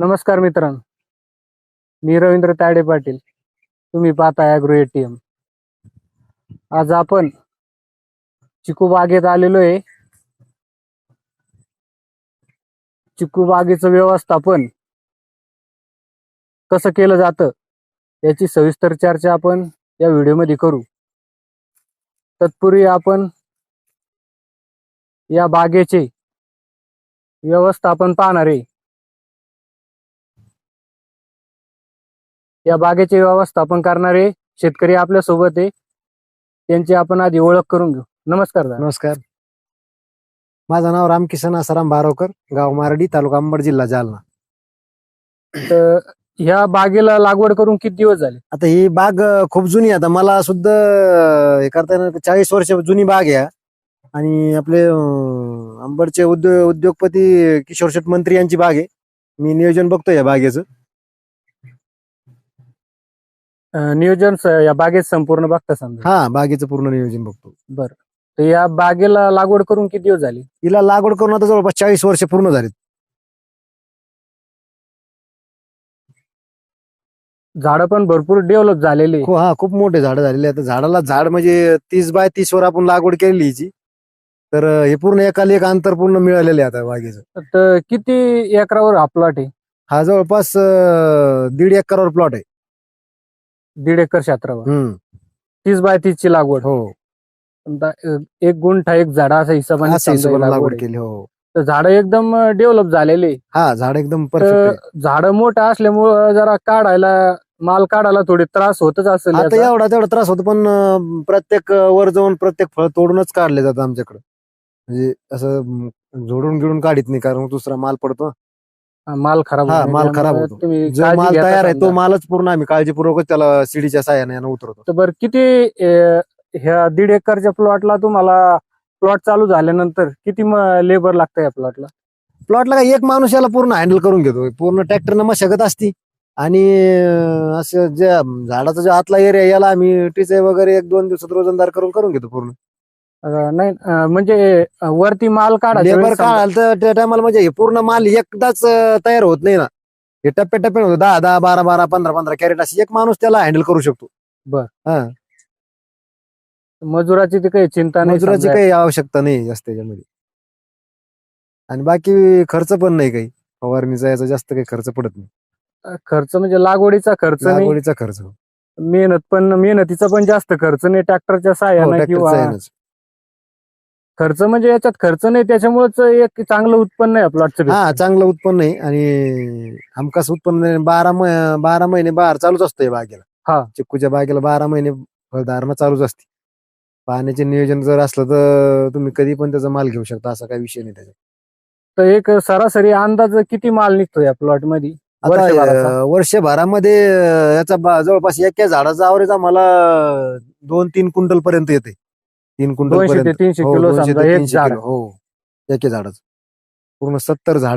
नमस्कार मित्रांनो. मी रवींद्र ताडे पाटील. तुम्ही पाहताय अॅग्रो एटीएम आज आपण चिकू बागेत आलेलो आहे. चिकू बागेचं व्यवस्थापन कसं केलं जातं याची सविस्तर चर्चा आपण या व्हिडिओमध्ये करू. तत्पूर्वी आपण या बागेचे व्यवस्थापन पाहणार आहे. या बागेचे व्यवस्थापन करणारे शेतकरी आपल्यासोबत आहे. त्यांची आपण आधी ओळख करून घेऊ. नमस्कार दादा. नमस्कार. माझं नाव रामकिसन आसाराम बारोकर गाव मारडी तालुका अंबड जिल्हा जालना. तर ह्या बागेला लागवड करून किती दिवस झाले? आता ही बाग अं, खूप जुनी आहे. आता मला सुद्धा अं, हे करता येणार चाळीस वर्ष जुनी बाग आहे. हा. आणि आपले अं, अंबडचे उद्योग उद्योगपती किशोर शेठ मंत्री यांची बाग आहे. मी नियोजन बघतोय या बागेचं. अं, नियोजन स- या बागेत संपूर्ण बघता समजा? हा बागेचं पूर्ण नियोजन बघतो. बरं. तर या बागेला लागवड करून किती दिवस झाली? हिला लागवड करून आता जवळपास चाळीस वर्ष पूर्ण झालीत. झाडं पण भरपूर डेव्हलप झालेली खू- हा खूप मोठे झाडं झालेले आता झाडाला झाड म्हणजे तीस बाय तीस वर आपण लागवड केलेली हिची. तर अं, हे पूर्ण एकाला एक अंतर पूर्ण मिळालेले आता बागेचं. तर किती एकरावर हा प्लॉट आहे? हा जवळपास अं, दीड एकरावर प्लॉट आहे. दीड एकर क्षेत्रावर. हम्म, तीस बाय तीस ची लागवड. हो. समजा, अं, एक गुंठा एक झाडा असा हिशोबाने ही लागवड लागवड आहे. केली हो. तर झाडं एकदम डेव्हलप झालेले हा झाड एकदम परफेक्ट झाडं मोठं असल्यामुळं जरा काढायला माल काढायला थोडे त्रास होतच असेल आता याचा. एवढा तेवढा त्रास होतो पण अं, प्रत्येक अं, वर जाऊन प्रत्येक फळ तोडूनच काढले जातात आमच्याकडे. म्हणजे असं अं, झोडून गिडून काढीत नाही कारण दुसरा माल पडतो. माल खराब हा. माल खराब त्यामुळे होतो. तुम्ही जो काळजी माल घेता तयार आहे तो समजा. मालच पूर्ण आम्ही काळजीपूर्वक त्याला सीडीच्या साह्याने यानं उतरवतो तर बरं किती अं, ह्या दीड एकरच्या प्लॉटला तुम्हाला प्लॉट चालू झाल्यानंतर किती लेबर लागतं या प्लॉटला प्लॉटला काय एक माणूस याला पूर्ण हँडल करून घेतो पूर्ण ट्रॅक्टरनं मशागत असती आणि अं, असं जे झाडाचा जो आतला एरिया याला आम्ही टिचे वगैरे एक दोन दिवसात रोजंदार करून करून घेतो पूर्ण अं, नाही अं, म्हणजे अं, वरती माल काढा लेबर काढाल तर त्या टायमाला म्हणजे हे पूर्ण माल एकदाच अं, तयार होत नाही ना. हे टप्प्या टप्प्याने होतं. दहा दहा बारा बारा पंधरा पंधरा कॅरेट अशी एक माणूस त्याला हँडल करू शकतो. बर. हा. मजुराची ती काही चिंता नाही मजुराची समजा. काही आवश्यकता नाही जास्त त्याच्यामध्ये आणि बाकी खर्च पण नाही काही. फवारणीचा याचा जास्त काही खर्च पडत नाही. अं, खर्च म्हणजे लागवडीचा खर्च नाही. लागवडीचा खर्च. हो, मेहनत पण मेहनतीचा पण जास्त खर्च नाही. ट्रॅक्टरच्या हो, tractor चा किंवा आहे. खर्च म्हणजे याच्यात खर्च नाही त्याच्यामुळेच एक चांगलं उत्पन्न आहे प्लॉटचं हा चांगलं उत्पन्न आहे आणि हमखास उत्पन्न आहे. बारा म- बारा महिने बहार चालूच असतं या बागेला हा. चिक्कूच्या बागेला बारा महिने फळधारणा चालूच असते पाण्याचे नियोजन जर असलं तर तुम्ही कधी पण त्याचा माल घेऊ शकता असा काही विषय नाही त्याचा तर एक सरासरी अंदाज किती माल निघतो या प्लॉटमध्ये आता वर्षभराचा? अं, वर्षभरामध्ये अं, याचा बा- जवळपास एका झाडाचा आवरेज आम्हाला दोन तीन क्विंटल पर्यंत येते तीन क्विंटल दोनशे ते पर्यंत तीनशे हो, किलो दोनशे समजा ते एक तीनशे झाड. किलो, हो. एके झाडाचं. पूर्ण सत्तर झाड